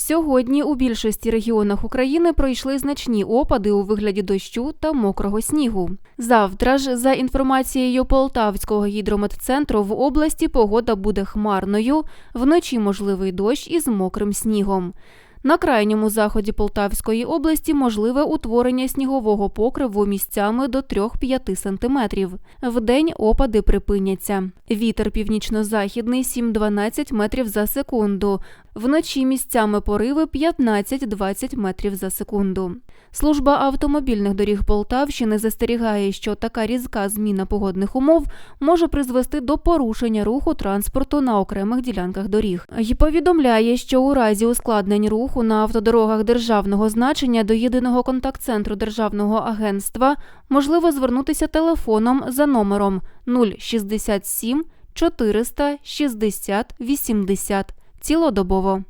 Сьогодні у більшості регіонах України пройшли значні опади у вигляді дощу та мокрого снігу. Завтра ж, за інформацією Полтавського гідрометцентру, в області погода буде хмарною, вночі можливий дощ із мокрим снігом. На крайньому заході Полтавської області можливе утворення снігового покриву місцями до 3-5 сантиметрів. Вдень опади припиняться. Вітер північно-західний 7-12 метрів за секунду. Вночі місцями пориви 15-20 метрів за секунду. Служба автомобільних доріг Полтавщини застерігає, що така різка зміна погодних умов може призвести до порушення руху транспорту на окремих ділянках доріг. І повідомляє, що у разі ускладнень руху на автодорогах державного значення до єдиного контакт-центру Державного агентства можливо звернутися телефоном за номером 067 400 60 80 цілодобово.